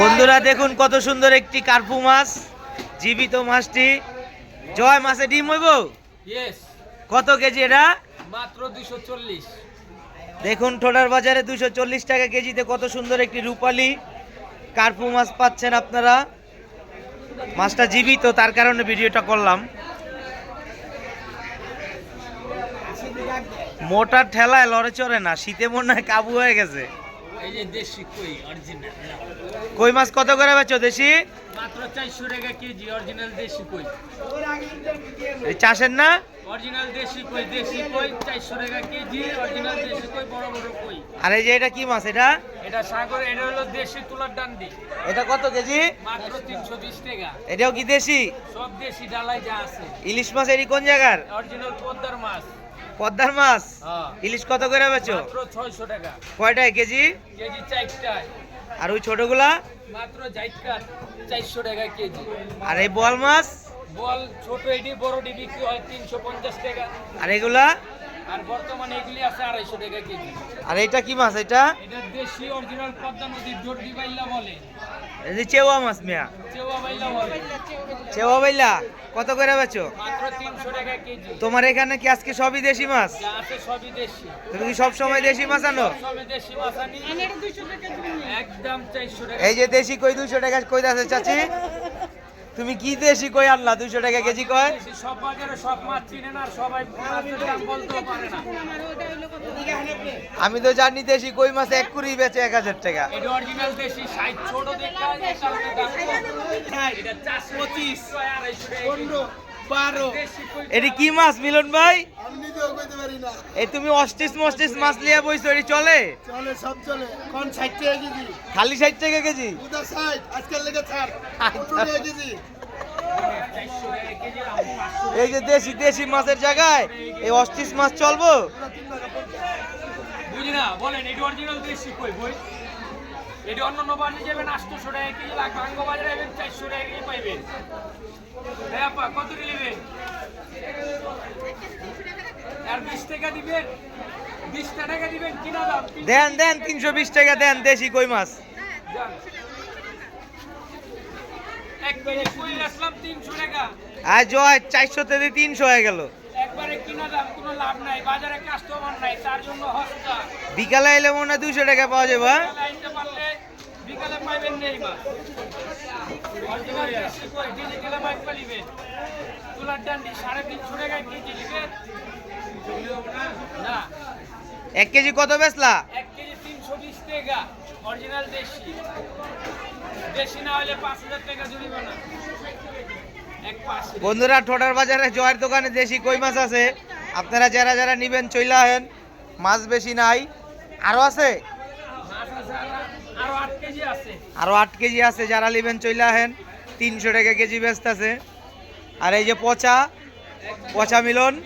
বন্ধুরা দেখুন কত সুন্দর একটি কার্পু মাছ জীবিত মাছটি। জয় মাছে ডিম হইব? কত কেজি এটা? মাত্র দুইশো চল্লিশ। দেখুন ঠোডার বাজারে দুশো চল্লিশ টাকা কেজিতে কত সুন্দর একটি রূপালি কার্পু মাছ পাচ্ছেন আপনারা। মাছটা জীবিত তার কারণে ভিডিওটা করলাম। মোটার ঠেলায় লড়ে চড়ে না শীতে মনে হয় কাবু হয়ে গেছে। দেশি কই অরিজিনাল কই মাছ কত করে বেচো দেশি? মাত্র চারশো টাকা কেজি অরিজিনাল দেশি কই। এই চাষের না? অরিজিনাল দেশি কই দেশি কই চারশো টাকা কেজি অরিজিনাল দেশি কই বড় বড় কই। আর এই যে এটা কি মাছ এটা? এটা সাগর এটা হলো দেশি তুলার ডান্ডি। এটা কত কেজি? মাত্র তিনশো বিশ টাকা। এটাও কি দেশি? সব দেশি ডালাই যা আছে। ইলিশ মাছ এটি কোন জায়গার? অরিজিনাল পদ্মার মাছ। পদ্মার মাছ? হ্যাঁ। ইলিশ কত করে বেচো? ছয়শো টাকা। কয়টায়? কেজি? কেজি চারটায়। আর ওই ছোটগুলা? মাত্র চারশো টাকা কেজি। আর এই বোয়াল মাছ? বল ছোট এটি বড় ডি বিক্রি হয় তিনশো পঞ্চাশ টাকা। আর এগুলা? আর বর্তমানে এগুলি আছে আড়াইশো টাকা কেজি। আর এটা কি মাছ এটা? এটা দেশি অরিজিনাল পদ্মা নদীর বাইল্লা বলে। এই যে চেওয়া মাছ মিয়া। চেওয়া বাইল্লা বলে। চেওয়া বাইলা কত করে বেচো? মাত্র তিনশো টাকা কেজি। তোমার এখানে কি আজকে সবই দেশি মাছ? আছে সবই দেশি। তুমি কি সব সময় দেশি মাছ আনো? সবই দেশি মাছ আনি। একদম চারশো টাকা। এই যে দেশি কই দুইশো টাকা কই আছে চাচি? তুমি কি দেশি কই আনলা? দুইশো টাকা কেজি কয়? সব বাজারে সব মাছ চিনে না সবাই মাছের দাম বলতেও পারে না। আমি তো জানি দেশি কই মাছ এক কুড়ি বেচে এক হাজার টাকা। অরিজিনাল দেশি সাইজ ছোট দেখা। এটা চারশো পঁচিশ। বারো এটি কি মাছ মিলন ভাই? এই তুমি অস্টিস মস্টিস মাছ লিয়ে বইছো এটি চলে? চলে সব চলে। কোন ষাট টাকা কেজি? খালি ষাট টাকা কেজি? আজকাল লেগে ছাড়। টাকা পাঁচশো এই যে দেশি দেশি মাছের জায়গায় এই অস্টিস মাছ চলবো? বুঝি না বলেন এটা অরিজিনাল দেশি কই বই? এটা অন্য অন্য বাজারে যাবেন আটশোশো টাকা কেজি লাগবে। আঙ্গ বাজারে যাবেন চারশো টাকা কেজি পাইবেন। হ্যাঁ আপা কত কি নেবেন আর বিশ টাকা দিবেন বিশ টাকা দিবেন কিনা দাম দেন দেন তিনশো বিশ টাকা দেন দেশি কই মাছ? আর জয় চারশো থেকে তিনশো হয়ে গেল। বিকালে এলে মনে হয় দুইশো টাকা পাওয়া যাবে হ্যাঁ? দেশি ডিজিটালে মাইক তুলার ডান্ডি সাড়ে তিনশো কেজি এক কেজি কত বেচলা? এক কেজি তিনশো বিশ টাকা। অরিজিনাল দেশি। দেশি না হলে পাঁচ হাজার টাকা জরিমানা। বন্ধুরা ঠোঁটার বাজারে জয়ের দোকানে দেশি কই মাছ আছে? আপনারা যারা যারা নিবেন চইলা হেন মাছ বেশি নাই। আরও আছে? আরো- আরও আট কেজি আছে। আরও আট কেজি আছে। যারা নিবেন চইলা হেন তিনশো টাকা কেজি বেচতেছে। আর এই যে পচা পচা মিলন।